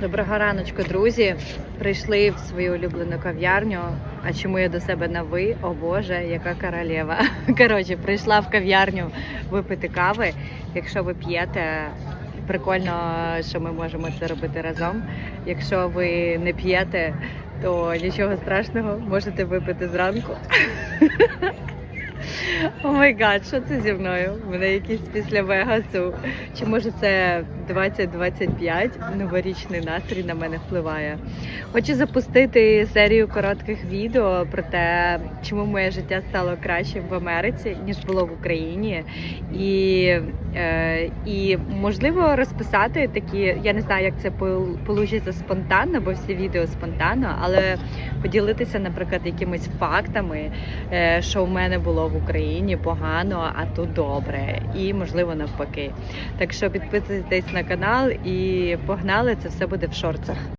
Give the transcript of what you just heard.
Доброго раночку, друзі. Прийшли в свою улюблену кав'ярню. А чому я до себе на ви? О Боже, яка королева. Коротше, прийшла в кав'ярню випити кави. Якщо ви п'єте, прикольно, що ми можемо це робити разом. Якщо ви не п'єте, то нічого страшного, можете випити зранку. О май гад, що це зі мною? У мене якийсь після Вегасу. Чи може це 2025? Новорічний настрій на мене впливає. Хочу запустити серію коротких відео про те, чому моє життя стало кращим в Америці, ніж було в Україні. І, і можливо розписати такі, я не знаю, як це вийде спонтанно, бо всі відео спонтанно, але поділитися, наприклад, якимись фактами, е, що в мене було в Україні погано, а тут добре, і можливо навпаки. Так що підписуйтесь на канал і погнали, це все буде в шорцах.